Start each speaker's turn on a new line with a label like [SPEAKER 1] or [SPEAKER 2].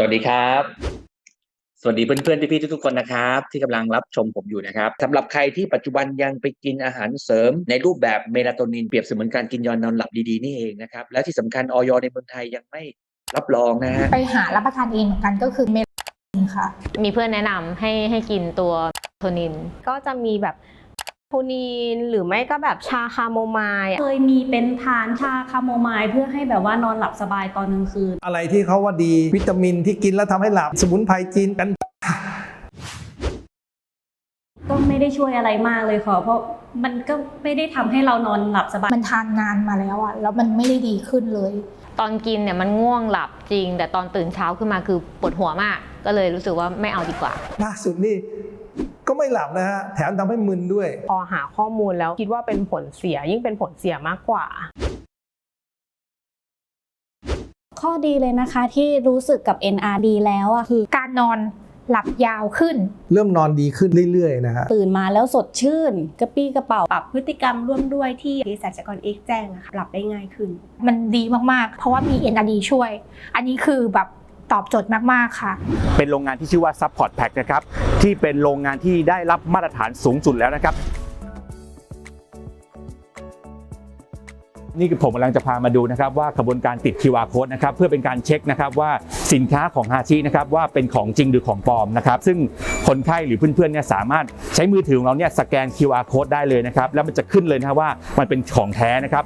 [SPEAKER 1] สวัสดีครับ สวัสดีเพื่อนๆพี่ๆทุกๆคนนะครับ ที่กำลังรับชมผมอยู่นะครับสำหรับใครที่ปัจจุบันยังไปกินอาหารเสริม ในรูปแบบเมลาโทนินเปรียบเสมือนการกินยานอนหลับดีๆนี่เองนะครับ และที่สำคัญออยในเมืองไทยยังไม่รับรองนะฮะ
[SPEAKER 2] ไปหารับประทานเองเหมือนกันก็คือเมลาโทนินค่ะ
[SPEAKER 3] มีเพื่อนแนะนำให้ให้กินตัวโทนิน
[SPEAKER 4] ก็จะมีแบบ โทนีนหรือไม่ก็แบบชาคาโมไมล์อะ
[SPEAKER 5] เคยมีเป็นทานชาคาโมไมล์เพื่อให้แบบว่านอนหลับสบายตอนกลางคืน
[SPEAKER 6] อะไรที่เขาว่าดีวิตามินที่กินแล้วทำให้หลับ สมุนไพรจีนกัน
[SPEAKER 5] ก็ไม่ได้ช่วยอะไรมากเลยค่ะเพราะมันก็ไม่ได้ทำให้เรานอนหลับสบาย
[SPEAKER 2] มันทานนานมาแล้วอะแล้วมันไม่ได้ดีขึ้นเลย
[SPEAKER 3] ตอนกินเนี่ยมันง่วงหลับจริง แต่ตอนตื่นเช้าขึ้นมาคือปวดหัวมาก ก็เลยรู้สึกว่าไม่เอาดีกว่า
[SPEAKER 6] ล่าสุดนี่ ก็ไม่หลับนะฮะ แถมทำให้มึนด้วย
[SPEAKER 4] พอหาข้อมูลแล้วคิดว่าเป็นผลเสียยิ่งเป็นผลเสียมากกว่า
[SPEAKER 5] ข้อดีเลยนะคะที่รู้สึกกับ NRD แล้วอะคือ
[SPEAKER 2] การนอนหลับยาวขึ้น
[SPEAKER 6] เริ่มนอนดีขึ้นเรื่อยๆนะฮะ
[SPEAKER 5] ตื่นมาแล้วสดชื่น กระปี้กระเป๋า ปรับพฤติกรรมร่วมด้วยที่เภสัชกรเอกแจ้งอะค่ะหลับได้ง่ายขึ้น
[SPEAKER 2] มันดีมากๆ เพราะว่ามี NRD ช่วย อันนี้คือแบบ ตอบโจทย์มาก ๆ ค่ะ
[SPEAKER 7] เป็นโรงงานที่ชื่อว่า Support Pack นะครับ ที่เป็นโรงงานที่ได้รับมาตรฐานสูงสุดแล้วนะครับ นี่คือผมกำลังจะพามาดูนะครับว่ากระบวนการติด QR code นะครับเพื่อเป็นการเช็คนะครับว่าสินค้าของฮาชินะครับว่าเป็นของจริงหรือของปลอมนะครับซึ่งคนไข้หรือเพื่อนๆเนี่ยสามารถใช้มือถือของเราเนี่ยสแกน QR code ได้เลยนะครับแล้วมันจะขึ้นเลยนะว่ามันเป็นของแท้นะครับ